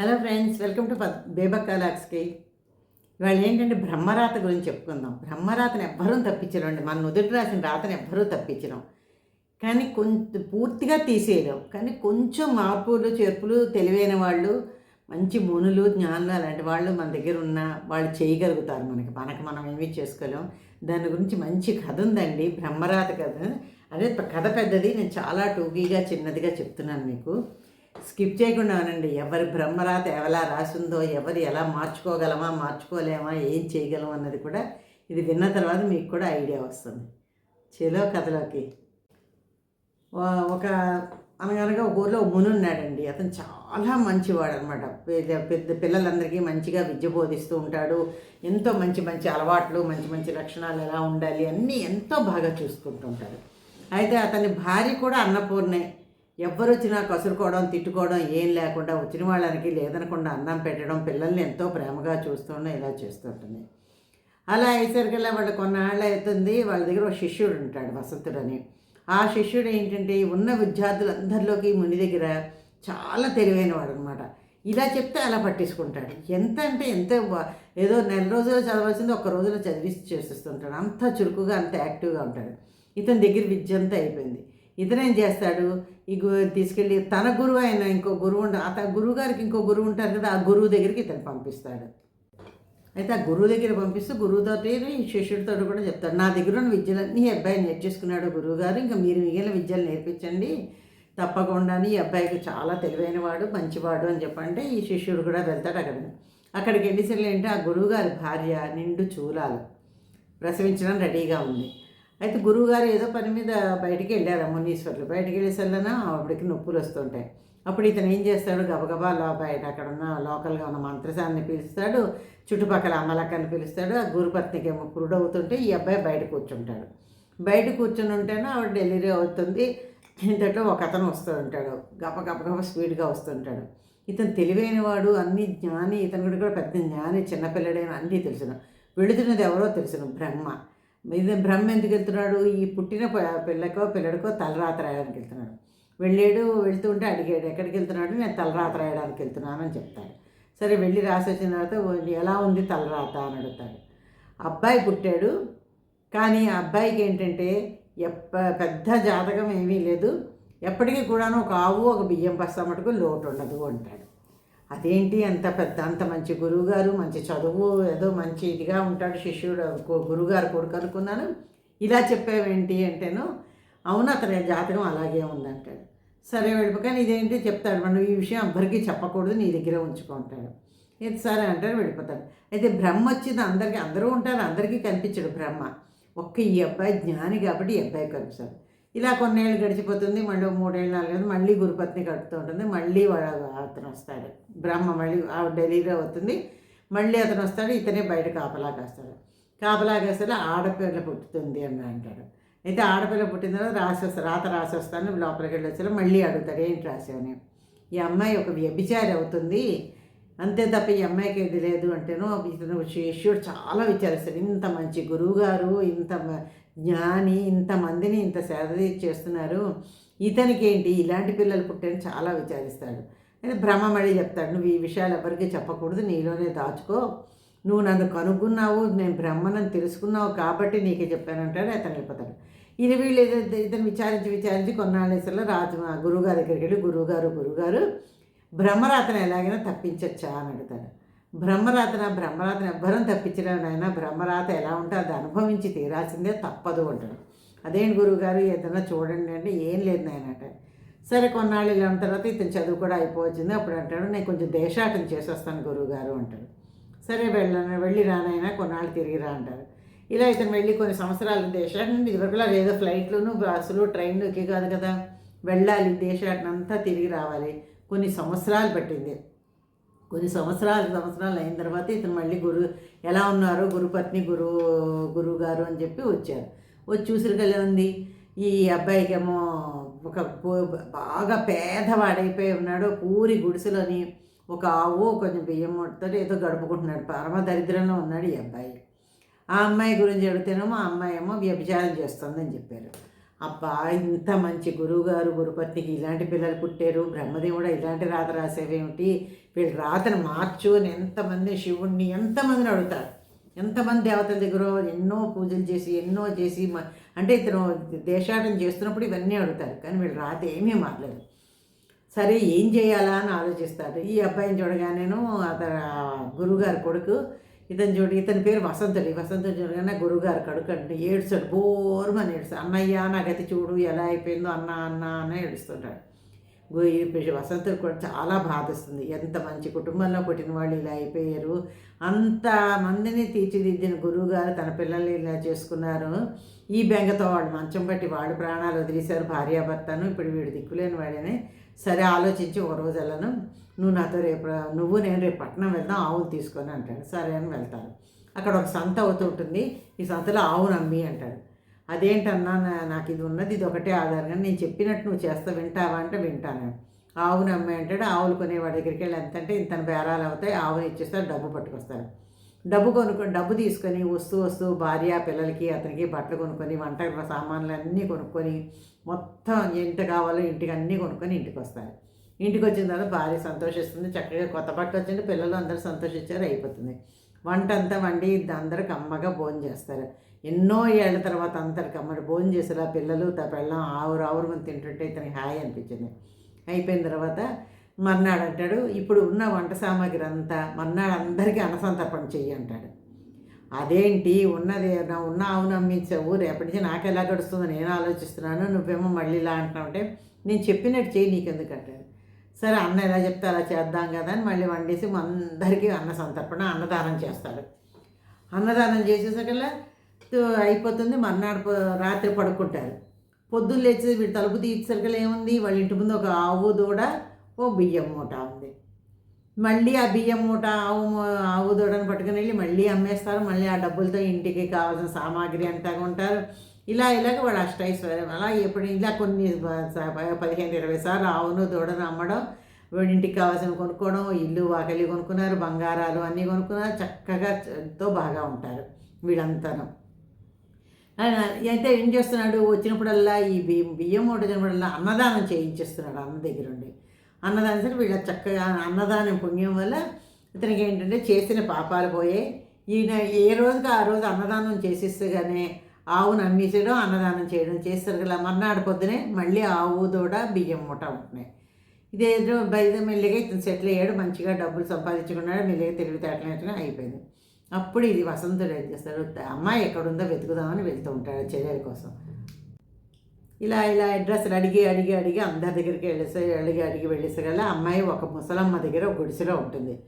Hello friends welcome to Bebakka లాక్స్కి ఇవాళ ఏంటంటే బ్రహ్మరాత గురించి చెప్పుకుందాం. బ్రహ్మరాతను ఎవ్వరూ తప్పించరండి. మన నుదుటి రాసిన రాతను ఎవ్వరూ తప్పించడం కానీ కొంచెం పూర్తిగా తీసేయడం కానీ కొంచెం మార్పులు చేర్పులు తెలివైన వాళ్ళు మంచి మునులు జ్ఞానులు అలాంటి వాళ్ళు మన దగ్గర ఉన్న వాళ్ళు చేయగలుగుతారు మనకి. మనకి మనం ఏమీ చేసుకోలేం. దాని గురించి మంచి కథ ఉందండి. బ్రహ్మరాత కథ. అదే కథ పెద్దది. నేను చాలా టూకీగా చిన్నదిగా చెప్తున్నాను మీకు. స్కిప్ చేయకుండా అనండి. ఎవరి బ్రహ్మరాత ఎలా రాసిందో ఎవరు ఎలా మార్చుకోగలమా మార్చుకోలేమా ఏం చేయగలం అన్నది కూడా ఇది విన్న తర్వాత మీకు కూడా ఐడియా వస్తుంది. చెలో కథలోకి. ఒక అనగనగా ఒక ఊర్లో ఒక ముని ఉన్నాడండి. అతను చాలా మంచివాడు అనమాట పెద్ద పిల్లలందరికీ మంచిగా విద్య బోధిస్తూ ఉంటాడు. ఎంతో మంచి మంచి అలవాట్లు మంచి మంచి లక్షణాలు ఎలా ఉండాలి అన్నీ ఎంతో బాగా చూసుకుంటూ ఉంటాడు. అయితే అతని భార్య కూడా అన్నపూర్ణే. ఎవ్వరు వచ్చినా కసురుకోవడం తిట్టుకోవడం ఏం లేకుండా వచ్చిన వాళ్ళకి లేదనకుండా అన్నం పెట్టడం పిల్లల్ని ఎంతో ప్రేమగా చూస్తుండడం ఇలా చేస్తుంటుంది. అలా అయ్యేసరికల్లా వాళ్ళు కొన్నాళ్ళు అవుతుంది. వాళ్ళ దగ్గర ఒక శిష్యుడు ఉంటాడు వసంతుడని ఆ శిష్యుడు ఏంటంటే ఉన్న విద్యార్థులందరిలోకి ముని దగ్గర చాలా తెలివైన వాడు అనమాట ఇలా చెప్తే అలా పట్టించుకుంటాడు. ఎంత అంటే ఎంత ఏదో నెల రోజులు చదవాల్సింది ఒక్క రోజులో చదివి చేసేస్తుంటాడు. అంత చురుకుగా అంత యాక్టివ్గా ఉంటాడు. ఇతని దగ్గర విద్య అంతా అయిపోయింది. ఇతనేం చేస్తాడు? ఈ గురువు తీసుకెళ్ళి తన గురువు అయిన ఇంకో గురువు ఉండ అతని గురువు గారికి ఇంకో గురువు ఉంటారు కదా ఆ గురువు దగ్గరికి ఇతను పంపిస్తాడు. అయితే ఆ గురువు దగ్గర పంపిస్తూ గురువుతో ఈ శిష్యుడితో కూడా చెప్తాడు. నా దగ్గర ఉన్న విద్యలన్నీ ఈ అబ్బాయి నేర్చేసుకున్నాడు గురువు గారు ఇంకా మీరు మిగిలిన విద్యలు నేర్పించండి. తప్పకుండా ఈ అబ్బాయికి చాలా తెలివైన వాడు మంచివాడు అని చెప్పంటే ఈ శిష్యుడు కూడా వెళ్తాడు అక్కడ. అక్కడికి వెళ్ళేసరికి ఏంటి ఆ గురువుగారి భార్య నిండు చూలాలు. ప్రసవించడం రెడీగా ఉంది. అయితే గురువుగారు ఏదో పని మీద బయటికి వెళ్ళారు మునీశ్వర్లు. బయటికి వెళ్ళేసరినా ఆవిడకి నొప్పులు వస్తుంటాయి. అప్పుడు ఇతను ఏం చేస్తాడు? గబగబా బయట అక్కడ ఉన్న లోకల్గా ఉన్న మంత్రసాన్ని పిలుస్తాడు చుట్టుపక్కల అమ్మలక్కని పిలుస్తాడు ఆ గురుపత్నికి ఏమో పురుడు అవుతుంటే ఈ అబ్బాయి బయట కూర్చుంటాడు. బయట కూర్చుని ఉంటేనే ఆవిడ డెలివరీ అవుతుంది. ఇంతట్లో ఒక అతను వస్తూ ఉంటాడు గప గప స్పీడ్గా వస్తుంటాడు. ఇతను తెలివైన వాడు అన్ని జ్ఞాని ఇతను కూడా కూడా పెద్ద జ్ఞాని చిన్నపిల్లడైన అన్నీ తెలుసును. వెళుతున్నది ఎవరో తెలుసును. బ్రహ్మ. ఇది బ్రహ్మ ఎందుకు వెళ్తున్నాడు? ఈ పుట్టిన పిల్లకో పిల్లడికో తలరాత రాయడానికి వెళ్తున్నాడు. వెళ్ళాడు వెళ్తుంటే అడిగాడు ఎక్కడికి వెళ్తున్నాడు? నేను తలరాత రాయడానికి వెళ్తున్నాను అని చెప్తాడు. సరే వెళ్ళి రాసి వచ్చిన తర్వాత ఎలా ఉంది తలరాత అని అడుగుతాడు. అబ్బాయి పుట్టాడు. కానీ ఆ అబ్బాయికి ఏంటంటే ఎప్ప పెద్ద జాతకం ఏమీ లేదు. ఎప్పటికీ కూడాను ఒక ఆవు ఒక బియ్యం బస్తా మటుకు లోటు ఉండదు అంటాడు. అదేంటి అంత పెద్ద అంత మంచి గురువుగారు మంచి చదువు ఏదో మంచి ఇదిగా ఉంటాడు శిష్యుడు గురువుగారు కొడుకు అనుకున్నాను. ఇలా చెప్పావేంటి అంటేను అవును అతని జాతకం అలాగే ఉందంటాడు. సరే వెళ్ళిపో కానీ ఇదేంటి చెప్తాడు మనం ఈ విషయం అందరికీ చెప్పకూడదు నీ దగ్గర ఉంచుకుంటాడు ఇది సరే అంటారు వెళ్ళిపోతాడు. అయితే బ్రహ్మ వచ్చింది అందరికీ అందరూ ఉంటారు అందరికీ కనిపించడు బ్రహ్మ. ఒక్క ఈ అబ్బాయి జ్ఞాని కాబట్టి ఈ అబ్బాయి కనిపిస్తాడు. ఇలా కొన్నేళ్ళు గడిచిపోతుంది మళ్ళీ మూడేళ్ళు నాలుగేళ్ళు మళ్ళీ గురుపత్ని కడుతూ ఉంటుంది మళ్ళీ వాడు అతను వస్తాడు. బ్రహ్మ మళ్ళీ ఆ డెలివరీ అవుతుంది మళ్ళీ అతను వస్తాడు ఇతనే బయట కాపలా కాస్తాడు. కాపలా కాస్తాడు ఆడపిల్ల పుట్టుతుంది అని అంటాడు. అయితే ఆడపిల్ల పుట్టిన తర్వాత రాసి రాత రాసి వస్తాను లోపలికి వెళ్ళి వచ్చారు మళ్ళీ అడుగుతాడు ఏంటి రాశాను ఈ అమ్మాయి ఒక వ్యభిచారి అవుతుంది అంతే తప్ప ఈ అమ్మాయికి ఇది లేదు అంటేనో ఇతను శిష్యుడు చాలా విచారిస్తాడు. ఇంత మంచి గురువుగారు ఇంత మ- జ్ఞాని ఇంతమందిని ఇంత సేద చేస్తున్నారు. ఇతనికి ఏంటి ఇలాంటి పిల్లలు పుట్టని చాలా విచారిస్తాడు. అయితే భ్రమ మళ్ళీ చెప్తాడు. నువ్వు ఈ విషయాలు ఎవరికి చెప్పకూడదు నీలోనే దాచుకో. నువ్వు నన్ను కనుక్కున్నావు నేను బ్రహ్మనని తెలుసుకున్నావు కాబట్టి నీకే చెప్పానంటాడు అతను వెళ్ళిపోతాడు. ఇది వీళ్ళు ఇతను విచారించి విచారించి కొన్నాళ్ళేసరిలో రాజు గురువుగారి దగ్గరికి వెళ్ళి గురువుగారు గురువుగారు బ్రహ్మరాతన ఎలాగైనా తప్పించచ్చా అని అడుగుతాడు. బ్రహ్మరాతన బ్రహ్మరాతన ఎవ్వరం తప్పించడం నాయన బ్రహ్మరాత ఎలా ఉంటే అది అనుభవించి తీరాల్సిందే తప్పదు అంటాడు. అదేంటి గురువుగారు ఏదైనా చూడండి అంటే ఏం లేదు నాయన అంటే సరే కొన్నాళ్ళు ఇలా ఉన్న తర్వాత ఇతను చదువు కూడా అయిపోవచ్చింది అప్పుడు అంటాడు నేను కొంచెం దేశాటం చేసేస్తాను గురువుగారు అంటాడు. సరే వెళ్ళను వెళ్ళి రానైనా కొన్నాళ్ళు తిరిగి రా అంటారు. ఇలా ఇతను వెళ్ళి కొన్ని సంవత్సరాలు దేశాటం ఇదివరకులా ఏదో ఫ్లైట్లోనూ బస్సులు ట్రైన్లు ఎక్కి కాదు కదా వెళ్ళాలి దేశాటం అంతా తిరిగి రావాలి. కొన్ని సంవత్సరాలు పట్టింది. కొన్ని సంవత్సరాలు సంవత్సరాలు అయిన తర్వాత ఇతను మళ్ళీ గురు ఎలా ఉన్నారు గురుపత్ని గురు గురువు గారు అని చెప్పి వచ్చారు. వచ్చి చూసిరికలే ఉంది. ఈ అబ్బాయికేమో ఒక బాగా పేదవాడైపోయి ఉన్నాడు. పూరి గుడిసెలోని ఒక ఆవు కొంచెం బియ్యం ముట్టతో ఏదో గడుపుకుంటున్నాడు. పరమ దరిద్రంలో ఉన్నాడు ఈ అబ్బాయి. ఆ అమ్మాయి గురించి అడిగితేనేమో ఆ అమ్మాయి ఏమో వ్యభిచారం చేస్తుందని చెప్పారు. అబ్బా ఇంత మంచి గురువుగారు గురుపత్నికి ఇలాంటి పిల్లలు పుట్టారు. బ్రహ్మదేవుడు ఇలాంటి రాత రాసేవేమిటి? వీళ్ళు రాతను మార్చు అని ఎంతమంది శివుణ్ణి ఎంతమందిని అడుగుతారు. ఎంతమంది దేవతల దగ్గర ఎన్నో పూజలు చేసి ఎన్నో చేసి మ- అంటే ఇతను దేశాటం చేస్తున్నప్పుడు ఇవన్నీ అడుగుతారు. కానీ వీళ్ళు రాత ఏమీ మారలేదు. సరే ఏం చేయాలా అని ఆలోచిస్తాడు. ఈ అబ్బాయిని చూడగానేను అతను ఆ గురువుగారి కొడుకు ఇతను చూడు ఇతని పేరు వసంతుడు వసంతుడు చూడగానే గురుగారు కడుకండి. అంటే ఏడుస్తాడు బోర్మని ఏడుస్తాడు. అన్నయ్య నా గతి చూడు ఎలా అయిపోయిందో అన్న అన్న అని ఏడుస్తుంటాడు. గు- వసంతుడు కూడా చాలా బాధిస్తుంది. ఎంత మంచి కుటుంబంలో పుట్టిన వాళ్ళు ఇలా అయిపోయారు. అంత మందిని తీర్చిదిద్దిన గురువుగారు తన పిల్లల్ని ఇలా చేసుకున్నారు. ఈ బెంగతో వాళ్ళు మంచం పట్టి వాళ్ళు ప్రాణాలు వదిలేశారు భార్యాభర్తను. ఇప్పుడు వీడు దిక్కులేని వాడని. సరే ఆలోచించి ఒక రోజు వెళ్ళను. నువ్వు నాతో రేపు నువ్వు నేను రేపు పట్నం వెళ్దాం ఆవులు తీసుకొని అంటాడు. సరే అని వెళ్తాను అక్కడ ఒక సంత అవుతూ ఉంటుంది. ఈ సంతలో ఆవును అమ్మి అంటాడు. అదేంటన్నా నాకు ఇది ఉన్నది ఇది ఒకటే ఆధారంగా నేను చెప్పినట్టు నువ్వు చేస్తా వింటావా? అంటే వింటాను ఆవును అమ్మాయి అంటాడు. ఆవులు కొనేవాడి దగ్గరికి వెళ్ళి ఎంత అంటే ఇంత బేరాలు అవుతాయి ఆవుని ఇచ్చేస్తాడు డబ్బు పట్టుకొస్తాడు డబ్బు కొనుక్కొని డబ్బు తీసుకొని వస్తూ వస్తూ భార్య పిల్లలకి అతనికి బట్టలు కొనుక్కొని వంట సామాన్లు అన్నీ కొనుక్కొని మొత్తం ఎంత కావాలో ఇంటికి అన్నీ కొనుక్కొని ఇంటికి వస్తారు. ఇంటికి వచ్చిన తర్వాత భార్య సంతోషిస్తుంది. చక్కగా కొత్త బట్టలు వచ్చింది పిల్లలు అందరూ సంతోషించారు అయిపోతుంది. వంట అంతా వండి అందరూ కమ్మగా భోజనం చేస్తారు. ఎన్నో ఏళ్ళ తర్వాత అందరు కమ్మడి భోజనం చేసేలా ఆ పిల్లలు తా పెళ్ళం ఆవురు ఆవురు మనం తింటుంటే ఇతనికి హాయి అనిపించింది. అయిపోయిన తర్వాత మర్నాడు అంటాడు ఇప్పుడు ఉన్న వంట సామాగ్రి అంతా మర్నాడు అందరికీ అన్నసంతర్పణ చెయ్యి అంటాడు. అదేంటి? ఉన్నది నా ఉన్న ఆవును అమ్మించావు? రేపటి నుంచి నాకు ఎలా గడుస్తుందో నేను ఆలోచిస్తున్నాను. నువ్వేమో మళ్ళీ ఇలా అంటున్నావు అంటే నేను చెప్పినట్టు చేయి నీకెందుకు అంటాడు. సరే అన్న ఎలా చెప్తే అలా చేద్దాం కదా అని మళ్ళీ వండేసి అందరికీ అన్న సంతర్పణ అన్నదానం చేస్తాడు అన్నదానం చేసేసరికల్లా అయిపోతుంది. మర్నాడు రాత్రి పడుకుంటారు. పొద్దున్న లేచి వీడు తలుపు తీసేసరికల్లా ఏముంది? వాళ్ళ ఇంటి ముందు ఒక ఆవు దూడ ఓ బియ్యం మూట ఉంది. మళ్ళీ ఆ బియ్యం మూట ఆవు ఆవు దూడను పట్టుకుని వెళ్ళి మళ్ళీ అమ్మేస్తారు. మళ్ళీ ఆ డబ్బులతో ఇంటికి కావాల్సిన సామాగ్రి అంతా కొంటారు. ఇలా ఇలాగ వాడు అష్టైశ్వర్యం. అలా ఎప్పుడు ఇలా కొన్ని పదిహేను ఇరవై సార్లు ఆవును దూడను అమ్మడం వీడింటికి కావాల్సిన కొనుక్కోవడం ఇల్లు వాకలి కొనుక్కున్నారు బంగారాలు అన్నీ కొనుక్కున్నారు చక్కగా ఎంతో బాగా ఉంటారు వీళ్ళంతాను. అయితే ఏం చేస్తున్నాడు? వచ్చినప్పుడల్లా ఈ బియ్యం బియ్యం మూట వచ్చినప్పుడల్లా అన్నదానం చేయించేస్తున్నాడు అన్న దగ్గర ఉండి అన్నదానం సరే వీళ్ళ చక్కగా అన్నదానం పుణ్యం వల్ల ఇతనికి ఏంటంటే చేసిన పాపాలు పోయాయి. ఈయన ఏ రోజుకి ఆ రోజు అన్నదానం చేసిస్తే కానీ ఆవును అమ్మేసేయడం అన్నదానం చేయడం చేస్తారు కదా. మర్నాడు పొద్దునే మళ్ళీ ఆవు దూడ బియ్యం మూట ఉంటున్నాయి. ఇదేదో బయట మెల్లిగా ఇతను సెటిల్ అయ్యాడు మంచిగా డబ్బులు సంపాదించుకున్నాడు మెల్లిగా తెలివితేటలు అయిపోయింది. అప్పుడు ఇది వసంతుడు ఏం చేస్తాడు అమ్మాయి ఎక్కడుందో వెతుకుదామని వెళ్తూ ఉంటాడు చర్యల కోసం. ఇలా ఇలా అడ్రస్లు అడిగి అడిగి అడిగి అందరి దగ్గరికి వెళ్ళేసి అడిగి అడిగి వెళ్ళేసరికల్లా అమ్మాయి ఒక ముసలమ్మ దగ్గర ఒక గుడిసెలో ఉంటుంది.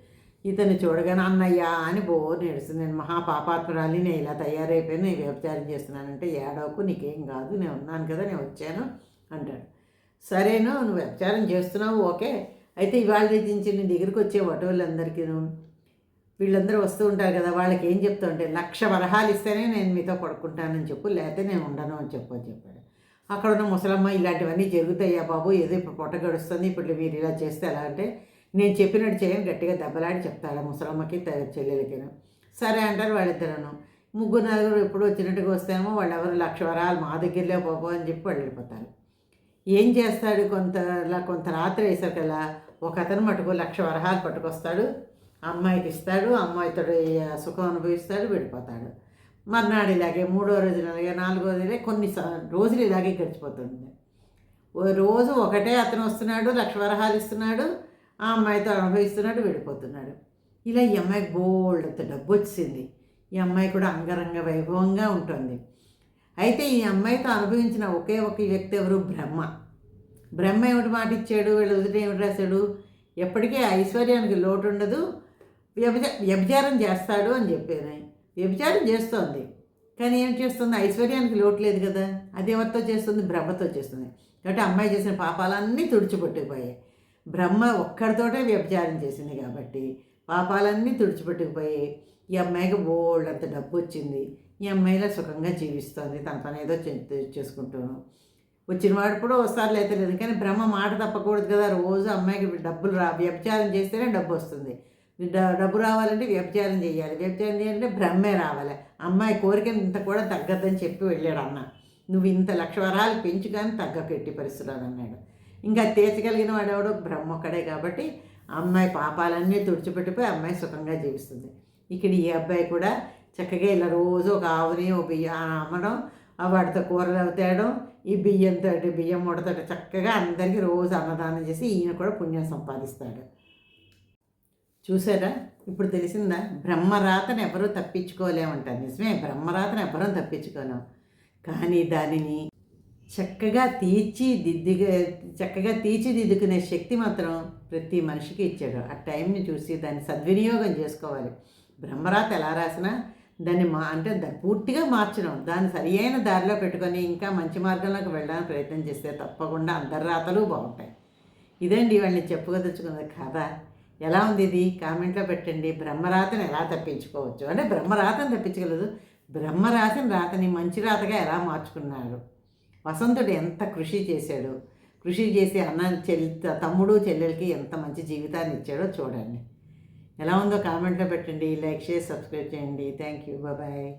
ఇతను చూడగానే అన్నయ్య అని బోర్ నేడుస్తుంది నేను మహాపాపాత్మురాలి నేను ఇలా తయారైపోయాను నేను వ్యభిచారం చేస్తున్నానంటే ఏడవకు నీకేం కాదు నేను ఉన్నాను కదా నేను వచ్చాను అంటాడు. సరేను నువ్వు వ్యభిచారం చేస్తున్నావు ఓకే. అయితే ఇవాళ నుంచి నీ దగ్గరికి వచ్చే వటోళ్ళందరికీను వీళ్ళందరూ వస్తూ ఉంటారు కదా వాళ్ళకి ఏం చెప్తా ఉంటే లక్ష వరహాలు ఇస్తేనే నేను మీతో పడుకుంటానని చెప్పు లేకపోతే నేను ఉండను అని చెప్పు అని చెప్పాడు. అక్కడ ఉన్న ముసలమ్మ ఇలాంటివన్నీ జరుగుతాయా బాబు? ఏదో ఇప్పుడు పొట్ట గడుస్తుంది ఇప్పుడు మీరు ఇలా చేస్తే ఎలా? అంటే నేను చెప్పినట్టు చేయని గట్టిగా దెబ్బలాడి చెప్తాడు ముసలమ్మకి త- చెల్లెలకిను. సరే అంటారు వాళ్ళిద్దరూ ముగ్గురు నలుగురు ఎప్పుడు వచ్చినట్టుగా వస్తేమో వాళ్ళు ఎవరు లక్ష వరాలు మా దగ్గరలే పోపో అని చెప్పి వాళ్ళు వెళ్ళిపోతారు. ఏం చేస్తాడు కొంత కొంత రాత్రి వేసరికల్లా ఒక అతను మటుకు లక్ష వరహాలు పట్టుకొస్తాడు. అమ్మాయికి ఇస్తాడు అమ్మాయితో సుఖం అనుభవిస్తాడు వెళ్ళిపోతాడు మర్నాడు ఇలాగే మూడో రోజు ఇలాగే నాలుగో రోజులే కొన్ని రోజులు ఇలాగే గడిచిపోతుంది ఓ రోజు ఒకటే అతను వస్తున్నాడు లక్ష వరహాలు ఇస్తున్నాడు. ఆ అమ్మాయితో అనుభవిస్తున్నాడు వెళ్ళిపోతున్నాడు. ఇలా ఈ అమ్మాయికి బోల్డ్ అంత డబ్బు వచ్చింది. ఈ అమ్మాయి కూడా అంగరంగ వైభవంగా ఉంటుంది. అయితే ఈ అమ్మాయితో అనుభవించిన ఒకే ఒక వ్యక్తి ఎవరు? బ్రహ్మ. బ్రహ్మ ఏమిటి మాట ఇచ్చాడు? వీళ్ళు వదిలి ఏమిటి రాశాడు? ఎప్పటికీ ఐశ్వర్యానికి లోటు ఉండదు. వ్యభిచ వ్యభిచారం చేస్తాడు అని చెప్పేది. వ్యభిచారం చేస్తోంది. కానీ ఏం చేస్తుంది? ఐశ్వర్యానికి లోటు లేదు కదా. అది ఎవరితో చేస్తుంది? బ్రహ్మతో చేస్తుంది. కాబట్టి అమ్మాయి చేసిన పాపాలన్నీ తుడిచిపెట్టుకుపోయాయి బ్రహ్మ ఒక్కడితోటే వ్యభిచారం చేసింది కాబట్టి పాపాలన్నీ తుడిచిపెట్టుకుపోయి ఈ అమ్మాయికి బోల్డ్ అంత డబ్బు వచ్చింది ఈ అమ్మాయిలా సుఖంగా జీవిస్తోంది తన పని ఏదో చేసుకుంటాను వచ్చిన వాడు కూడా వస్తారు అయితే లేదు కానీ బ్రహ్మ మాట తప్పకూడదు కదా రోజు అమ్మాయికి డబ్బులు రా వ్యభిచారం చేస్తేనే డబ్బు వస్తుంది. డబ్బు రావాలంటే వ్యభిచారం చేయాలి వ్యభిచారం చేయాలంటే బ్రహ్మే రావాలి. అమ్మాయి కోరిక ఇంత కూడా తగ్గద్దని చెప్పి వెళ్ళాడు అన్న. నువ్వు ఇంత లక్ష వరాలు పెంచు కానీ తగ్గకెట్టి పరిస్థితులు అన్నాడు. ఇంకా తీర్చగలిగిన వాడెవడో బ్రహ్మ ఒక్కడే కాబట్టి అమ్మాయి పాపాలన్నీ తుడిచిపెట్టిపోయి అమ్మాయి సుఖంగా జీవిస్తుంది. ఇక్కడ ఈ అబ్బాయి కూడా చక్కగా ఇలా రోజు ఒక ఆవుని ఒక బియ్యం అమ్మడం ఆ వాటితో కూరలు తేయడం ఈ బియ్యంతో బియ్యం మూడతో చక్కగా అందరికీ రోజు అన్నదానం చేసి ఈయన కూడా పుణ్యం సంపాదిస్తాడు. చూసారా? ఇప్పుడు తెలిసిందా? బ్రహ్మరాతను ఎవరూ తప్పించుకోలేమంటారు. నిజమే బ్రహ్మరాతను ఎవరూ తప్పించుకోను కానీ దానిని చక్కగా తీర్చిదిద్దిగా చక్కగా తీర్చిదిద్దుకునే శక్తి మాత్రం ప్రతి మనిషికి ఇచ్చాడు. ఆ టైంని చూసి దాన్ని సద్వినియోగం చేసుకోవాలి. బ్రహ్మరాత ఎలా రాసినా దాన్ని మా అంటే పూర్తిగా మార్చడం. దాన్ని సరి అయిన దారిలో పెట్టుకొని ఇంకా మంచి మార్గంలోకి వెళ్ళడానికి ప్రయత్నం చేస్తే తప్పకుండా అందరి రాతలు బాగుంటాయి. ఇదండి వాళ్ళని చెప్పుకోదలుచుకున్న కథ ఎలా ఉంది ఇది? కామెంట్లో పెట్టండి. బ్రహ్మరాతను ఎలా తప్పించుకోవచ్చు? అంటే బ్రహ్మరాతను తప్పించగలదు. బ్రహ్మరాతని రాతని మంచి రాతగా ఎలా మార్చుకున్నాడు వసంతుడు ఎంత కృషి చేశాడు? కృషి చేసి అన్న చెల్లి తమ్ముడు చెల్లెలకి ఎంత మంచి జీవితాన్ని ఇచ్చాడో చూడండి. ఎలా ఉందో కామెంట్లో పెట్టండి లైక్ చేసి సబ్స్క్రైబ్ చేయండి. Thank you bye.